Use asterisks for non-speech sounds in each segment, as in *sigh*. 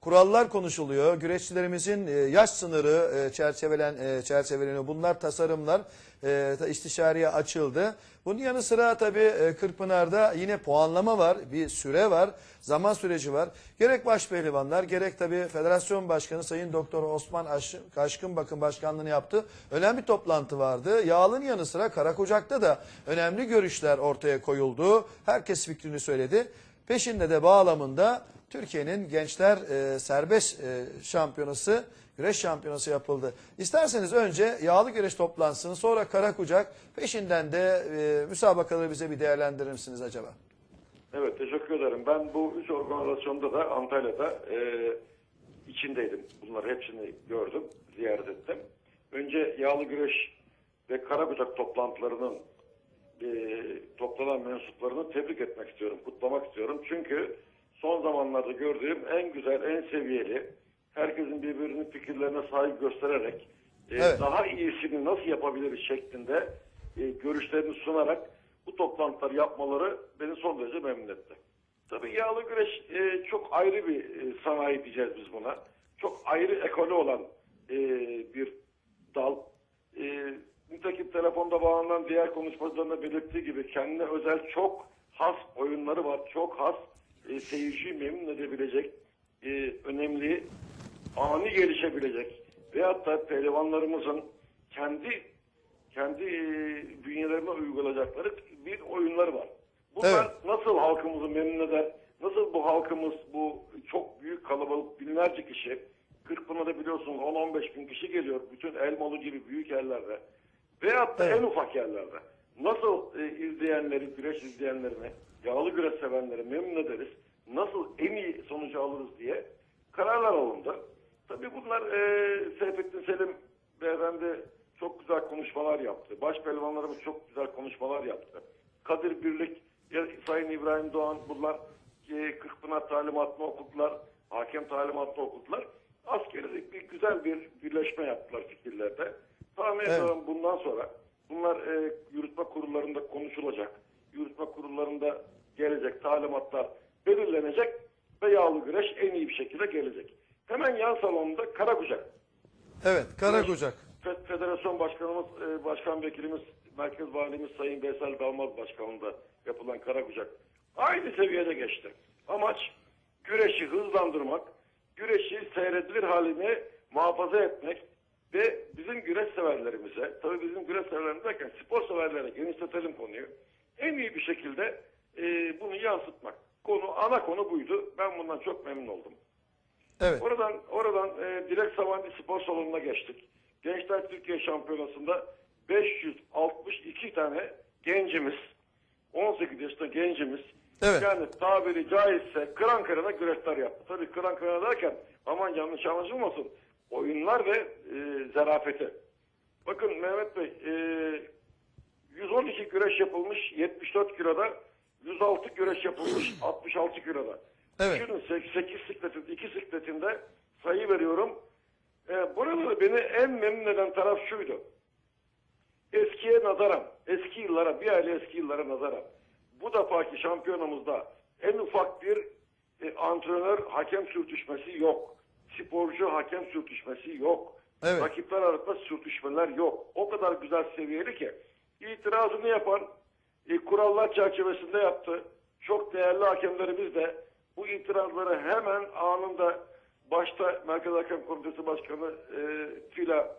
kurallar konuşuluyor. Güreşçilerimizin e, yaş sınırı e, çerçevelen e, çerçeveleniyor. Bunlar tasarımlar ta- istişareye açıldı. Bunun yanı sıra tabii Kırkpınar'da yine puanlama var, bir süre var, zaman süreci var. Gerek başpehlivanlar gerek tabii Federasyon Başkanı Sayın Doktor Osman Aş- Aşkın Bakın Başkanlığını yaptı. Önemli toplantı vardı. Yağlı'nın yanı sıra Karakocak'ta da önemli görüşler ortaya koyuldu. Herkes fikrini söyledi. Peşinde de bağlamında Türkiye'nin gençler e, serbest e, şampiyonası, güreş şampiyonası yapıldı. İsterseniz önce yağlı güreş toplansın, sonra Karakucak, peşinden de e, müsabakaları bize bir değerlendirir misiniz acaba? Evet teşekkür ederim. Ben bu üç organizasyonda da Antalya'da e, içindeydim. Bunları hepsini gördüm, ziyaret ettim. Önce yağlı güreş ve karakucak toplantılarının e, toplanan mensuplarını tebrik etmek istiyorum, kutlamak istiyorum. Çünkü son zamanlarda gördüğüm en güzel, en seviyeli, herkesin birbirinin fikirlerine saygı göstererek e, Evet. daha iyisini nasıl yapabiliriz şeklinde e, görüşlerini sunarak bu toplantılar yapmaları beni son derece memnun etti. Tabii yağlı güreş e, çok ayrı bir e, sanayi diyeceğiz biz buna. Çok ayrı ekolü olan e, bir dal. E, nitekim telefonda bağlanan diğer konuşmacıların da belirttiği gibi kendine özel çok has oyunları var. Çok has e, seyirciyi memnun edebilecek e, önemli ani gelişebilecek veyahut da pehlivanlarımızın kendi kendi e, bünyelerine uygulayacakları bir oyunları var. Bunlar Evet. nasıl halkımızı memnun eder? Nasıl bu halkımız bu çok büyük kalabalık binlerce kişi Kırkpınar'da biliyorsunuz 10-15 bin kişi geliyor. Bütün Elmalı gibi büyük yerlerde. Veyahut da Evet. en ufak yerlerde. Nasıl e, izleyenleri, güreş izleyenlerini, yağlı güreş sevenleri memnun ederiz? Nasıl en iyi sonucu alırız diye kararlar alındı. Tabii bunlar e, Seyfettin Selim beyefendi çok güzel konuşmalar yaptı. Baş pehlivanlarımız çok güzel konuşmalar yaptı. Kadir Birlik, Sayın İbrahim Doğan bunlar e, Kırkpınar talimatını okudular. Hakem talimatını okudular. Askeri bir güzel bir birleşme yaptılar fikirlerde. Tahmin Evet. ediyorum bundan sonra bunlar e, yürütme kurullarında konuşulacak. Yürütme kurullarında gelecek talimatlar belirlenecek ve yağlı güreş en iyi bir şekilde gelecek. Hemen yan salonda Karakucak. Evet, Karakucak. Fe- Federasyon Başkanımız, e, Başkan Vekilimiz, Merkez Valimiz Sayın Veysel Dalmaz Başkanı'nda yapılan Karakucak aynı seviyede geçti. Amaç güreşi hızlandırmak, güreşi seyredilir halini muhafaza etmek ve bizim güreş severlerimize, tabii bizim güreş severlerimiz derken spor severlere genişletelim konuyu, en iyi bir şekilde e, bunu yansıtmak. Konu, ana konu buydu. Ben bundan çok memnun oldum. Evet. Oradan oradan e, Dilek Sabancı Spor Salonu'na geçtik. Gençler Türkiye Şampiyonası'nda 562 tane gencimiz, 18 yaşında gencimiz, Evet. yani tabiri caizse kıran kırana güreşler yaptı. Tabii kıran kırana derken aman yanlış anlaşılmasın. Oyunlar ve e, zarafeti. Bakın Mehmet Bey, e, 112 güreş yapılmış 74 kiloda, 106 güreş yapılmış *clears throat* 66 kiloda. Evet. Düşünün 8 sikletin, 2 sikletinde sayı veriyorum. E, burada da beni en memnun eden taraf şuydu. Eskiye nazaran, eski yıllara, bir aile eski yıllara nazaran bu defaki şampiyonamızda en ufak bir e, antrenör hakem sürtüşmesi yok. Sporcu hakem sürtüşmesi yok. Evet. Rakipler arasında sürtüşmeler yok. O kadar güzel seviyeli ki itirazını yapan e, kurallar çerçevesinde yaptı. Çok değerli hakemlerimiz de bu itirazları hemen anında başta Merkez Hakem Komitesi Başkanı e, Fila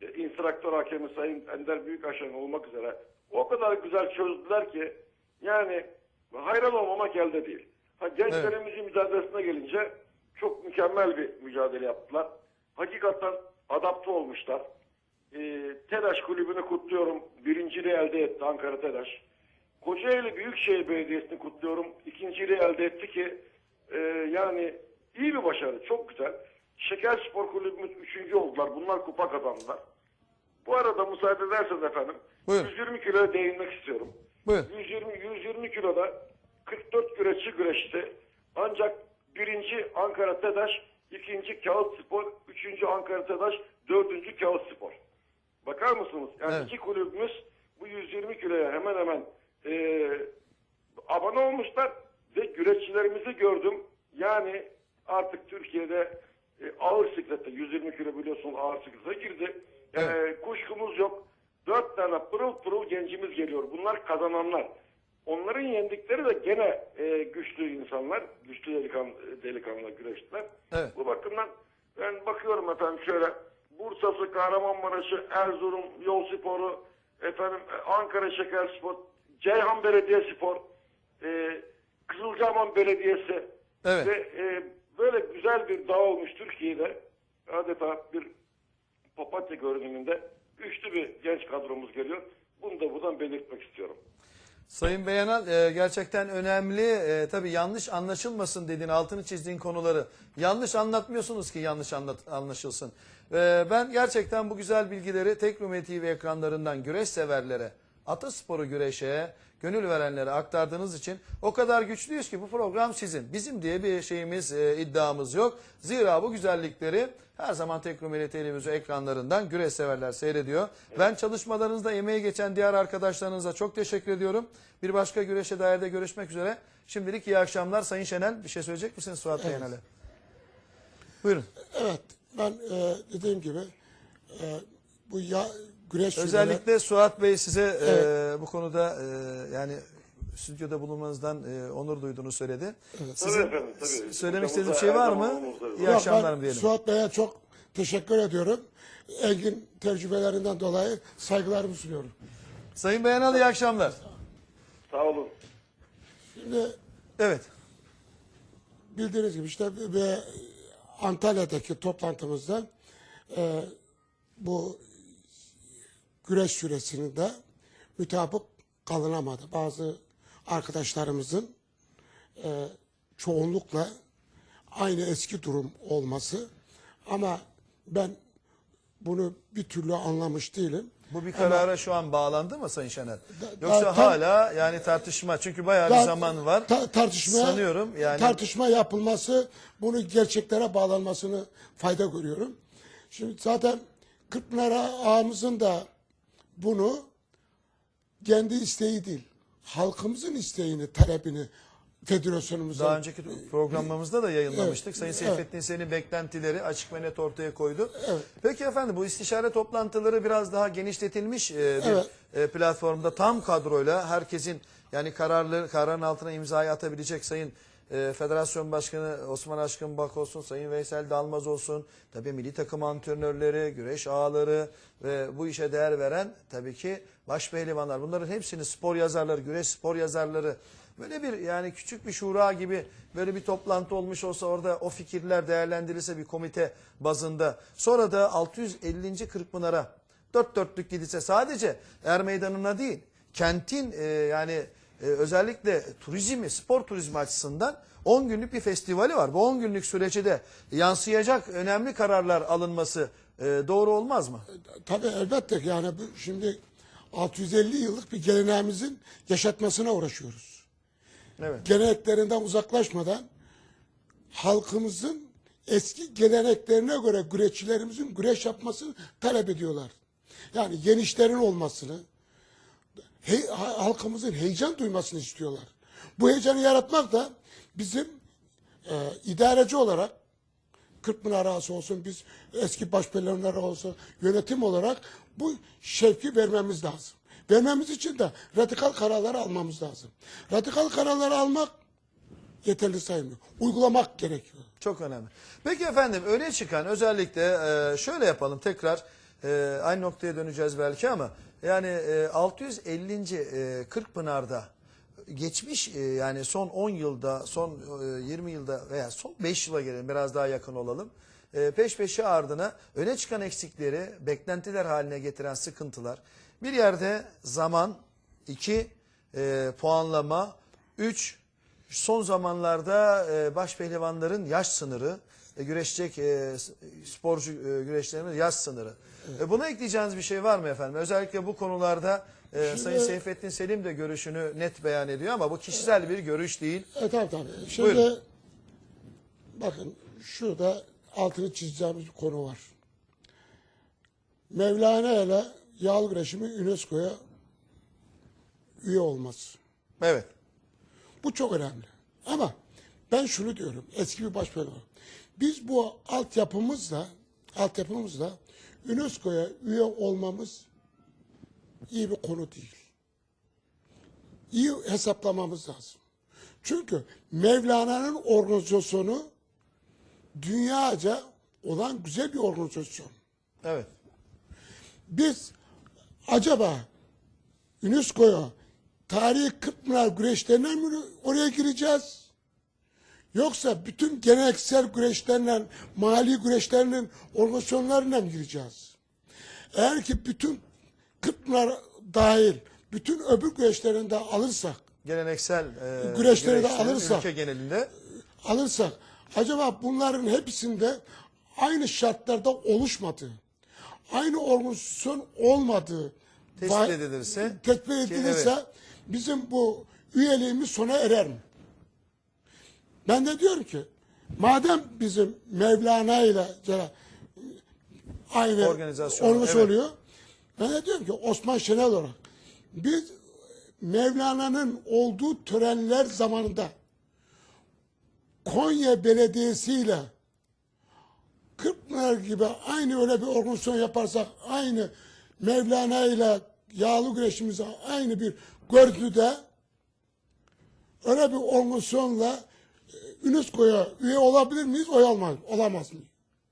e, instraktör hakemi Sayın Ender Büyükaşan olmak üzere o kadar güzel çözdüler ki yani hayran olmamak elde değil. Ha, gençlerimizin mücadelesine gelince çok mükemmel bir mücadele yaptılar. Hakikaten adapte olmuşlar. E, TEDAŞ kulübünü kutluyorum. Birinciliği elde etti Ankara TEDAŞ. Kocaeli Büyükşehir Belediyesi'ni kutluyorum. İkinciliği elde etti ki e, yani iyi bir başarı. Çok güzel. Şeker Spor Kulübümüz üçüncü oldular. Bunlar kupa kazandılar. Bu arada müsaade ederseniz efendim Buyurun. 120 kiloya değinmek istiyorum. Buyurun. 120 120 kiloda 44 güreşçi güreşti. Ancak birinci Ankara TEDAŞ, ikinci Kağıt Spor, üçüncü Ankara TEDAŞ, dördüncü Kağıt Spor. Bakar mısınız? Yani Evet. iki kulübümüz bu 120 kiloya hemen hemen e, abone olmuşlar ve güreşçilerimizi gördüm. Yani artık Türkiye'de e, ağır siklette 120 kilo biliyorsun ağır siklete girdi. Yani kuşkumuz yok. Dört tane pırıl pırıl gencimiz geliyor. Bunlar kazananlar. Onların yendikleri de gene e, güçlü insanlar, güçlü delikan, delikanlı güreştiler. Evet. Bu bakımdan ben bakıyorum efendim şöyle Bursa'sı, Kahramanmaraş'ı, Erzurum, Yol Sporu, efendim Ankara Şekerspor, Ceyhan Belediyespor, e, Kızılcahamam Belediyesi Evet. ve e, böyle güzel bir dağ olmuş Türkiye'de adeta bir papatya görünümünde güçlü bir genç kadromuz geliyor. Bunu da buradan belirtmek istiyorum. Sayın Beyanal e, gerçekten önemli. E, tabii yanlış anlaşılmasın dediğin, altını çizdiğin konuları yanlış anlatmıyorsunuz ki yanlış anlat, anlaşılsın. E, ben gerçekten bu güzel bilgileri Teknomet TV ekranlarından güreş severlere, atasporu güreşe, gönül verenlere aktardığınız için o kadar güçlüyüz ki bu program sizin. Bizim diye bir şeyimiz, e, iddiamız yok. Zira bu güzellikleri her zaman Teknomeli televizyon ekranlarından güreş severler seyrediyor. Ben çalışmalarınızda emeği geçen diğer arkadaşlarınıza çok teşekkür ediyorum. Bir başka güreşe dair de görüşmek üzere. Şimdilik iyi akşamlar. Sayın Şenel bir şey söyleyecek misiniz Suat evet. Buyurun. Evet, ben e, dediğim gibi e, bu ya güreş Özellikle Suat Bey size e, bu konuda e, yani stüdyoda bulunmanızdan e, onur duyduğunu söyledi. Sizin Tabii efendim, tabii. söylemek istediğiniz bir şey var mı? İyi Yok, akşamlar mı diyelim. Suat Bey'e çok teşekkür ediyorum. Engin tecrübelerinden dolayı saygılarımı sunuyorum. Sayın Beyanal iyi akşamlar. Sağ olun. Şimdi Evet. bildiğiniz gibi işte ve Antalya'daki toplantımızda e, bu güreş süresinde mütabık kalınamadı. Bazı arkadaşlarımızın e, çoğunlukla aynı eski durum olması ama ben bunu bir türlü anlamış değilim. Bu bir karara şu an bağlandı mı Sayın Şener? Da- Yoksa da- hala yani tartışma çünkü bayağı bir Ta- zaman var. ta- tartışmaya, Sanıyorum yani- tartışma yapılması, bunu gerçeklere bağlanmasını fayda görüyorum. Şimdi zaten Kırkpınar ağamızın da bunu kendi isteği değil, halkımızın isteğini, talebini federasyonumuza Daha önceki programımızda da yayınlamıştık. Sayın Evet. Seyfettin Senin beklentileri açık ve net ortaya koydu. Peki efendim bu istişare toplantıları biraz daha genişletilmiş e, bir Evet. e, platformda tam kadroyla herkesin yani kararlı kararın altına imzayı atabilecek Sayın e, Federasyon Başkanı Osman Aşkın Bak olsun, Sayın Veysel Dalmaz olsun, tabii milli takım antrenörleri, güreş ağaları ve bu işe değer veren tabii ki baş pehlivanlar. Bunların hepsini spor yazarları, güreş spor yazarları Böyle bir yani küçük bir şura gibi böyle bir toplantı olmuş olsa orada o fikirler değerlendirilse bir komite bazında. Sonra da 650. Kırkpınar'a dört dörtlük gidilse sadece Er Meydanı'na değil kentin e, yani e, özellikle turizmi, spor turizmi açısından 10 günlük bir festivali var. Bu 10 günlük süreci de yansıyacak önemli kararlar alınması e, doğru olmaz mı? Tabii elbette yani bu şimdi 650 yıllık bir geleneğimizin yaşatmasına uğraşıyoruz. Evet. Geleneklerinden uzaklaşmadan halkımızın eski geleneklerine göre güreşçilerimizin güreş yapmasını talep ediyorlar. Yani genişlerin olmasını, he- ha- halkımızın heyecan duymasını istiyorlar. Bu heyecanı yaratmak da bizim e, idareci olarak Kırkpınar Ağası olsun, biz eski başpelenler olsun, yönetim olarak bu şevki vermemiz lazım. Vermemiz için de radikal kararlar almamız lazım. Radikal kararlar almak yeterli sayılmıyor. Uygulamak gerekiyor. Çok önemli. Peki efendim öne çıkan özellikle e, şöyle yapalım tekrar e, aynı noktaya döneceğiz belki ama yani e, 650. E, Kırkpınar'da geçmiş e, yani son 10 yılda son e, 20 yılda veya son 5 yıla gelelim biraz daha yakın olalım. E, peş peşe ardına öne çıkan eksikleri beklentiler haline getiren sıkıntılar bir yerde zaman iki e, puanlama üç Son zamanlarda e, baş pehlivanların yaş sınırı, e, güreşecek e, sporcu e, güreşlerinin yaş sınırı. E, buna ekleyeceğiniz bir şey var mı efendim? Özellikle bu konularda e, Şimdi- Sayın Seyfettin Selim de görüşünü net beyan ediyor ama bu kişisel bir görüş değil. E tabii tabii. Şimdi Buyurun. bakın şurada altını çizeceğimiz bir konu var. Mevlana ile yağlı güreşimi UNESCO'ya üye olması. Evet. Bu çok önemli. Ama ben şunu diyorum eski bir başbakan. olarak. Biz bu altyapımızla altyapımızla UNESCO'ya üye olmamız iyi bir konu değil. İyi hesaplamamız lazım. Çünkü Mevlana'nın organizasyonu dünyaca olan güzel bir organizasyon. Evet. Biz acaba UNESCO'ya tarihi Kırkpınar güreşlerine mi oraya gireceğiz? Yoksa bütün geleneksel güreşlerle, mali güreşlerinin organizasyonlarına mı gireceğiz? Eğer ki bütün Kırkpınar dahil, bütün öbür güreşlerini de alırsak, Geleneksel e, Güreşleri de alırsak. ülke genelinde alırsak, acaba bunların hepsinde aynı şartlarda oluşmadığı, aynı organizasyon olmadığı Tespit edilirse- tespit Ki, edilirse evet. bizim bu üyeliğimiz sona erer mi? Ben de diyorum ki madem bizim Mevlana ile aynı Organizasyon, olmuş evet. oluyor. Ben de diyorum ki Osman Şenel olarak biz Mevlana'nın olduğu törenler zamanında Konya Belediyesi ile Kırkpınar gibi aynı öyle bir organizasyon yaparsak aynı Mevlana ile yağlı güreşimize aynı bir görüntüde öyle bir organizasyonla UNESCO'ya üye olabilir miyiz? Olamaz, olamaz mıyız?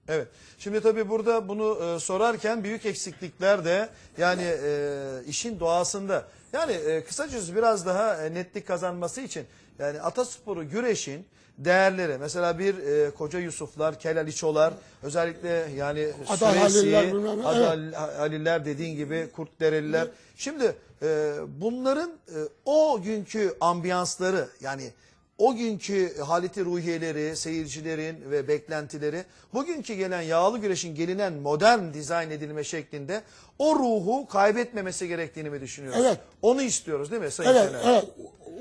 Evet. Şimdi tabii burada bunu e, sorarken büyük eksiklikler de yani e, işin doğasında. Yani e, kısacası biraz daha e, netlik kazanması için yani atasporu güreşin değerleri mesela bir e, koca Yusuflar, Kelaliçolar özellikle yani Adal Süreysi, Haliller bilmem ne, Adal Haliller dediğin gibi Kurtdereliler. Şimdi e, bunların e, o günkü ambiyansları yani o günkü haleti ruhiyeleri, seyircilerin ve beklentileri bugünkü gelen yağlı güreşin gelinen modern dizayn edilme şeklinde o ruhu kaybetmemesi gerektiğini mi düşünüyoruz? Evet. Onu istiyoruz değil mi Sayın Evet, Şener? evet.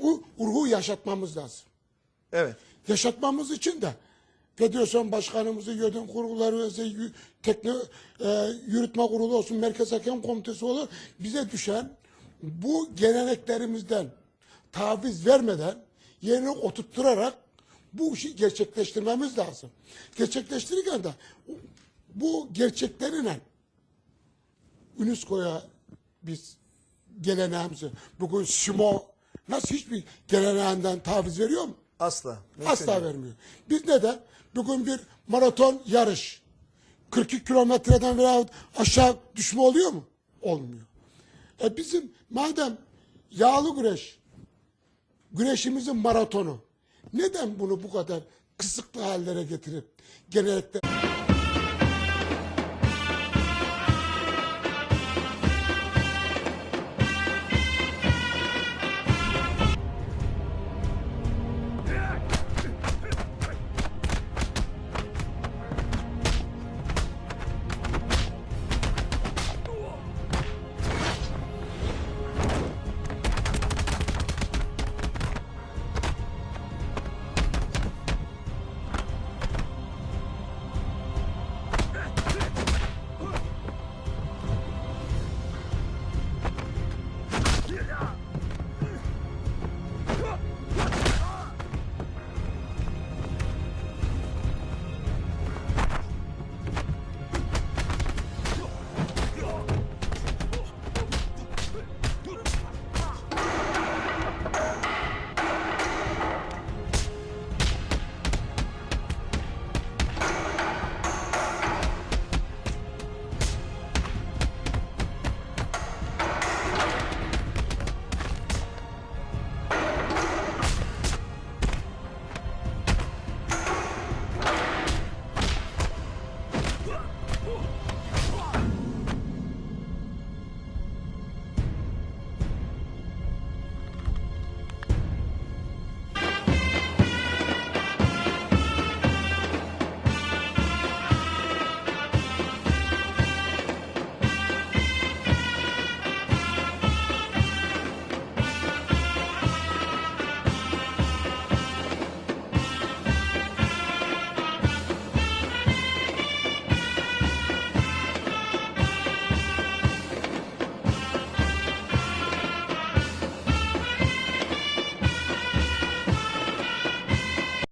O, o ruhu yaşatmamız lazım. Evet. yaşatmamız için de federasyon başkanımızı, yönetim kurulları, tekne, e, yürütme kurulu olsun, merkez hakem komitesi olur. Bize düşen bu geleneklerimizden taviz vermeden yerine oturtturarak bu işi gerçekleştirmemiz lazım. Gerçekleştirirken de bu gerçeklerine UNESCO'ya biz geleneğimizi bugün Simo nasıl hiçbir geleneğinden taviz veriyor mu? Asla. Asla değil. vermiyor. Biz neden? Bugün bir maraton yarış 42 kilometreden veya aşağı düşme oluyor mu? Olmuyor. E bizim madem yağlı güreş güreşimizin maratonu. Neden bunu bu kadar kısıtlı hallere getirip genellikle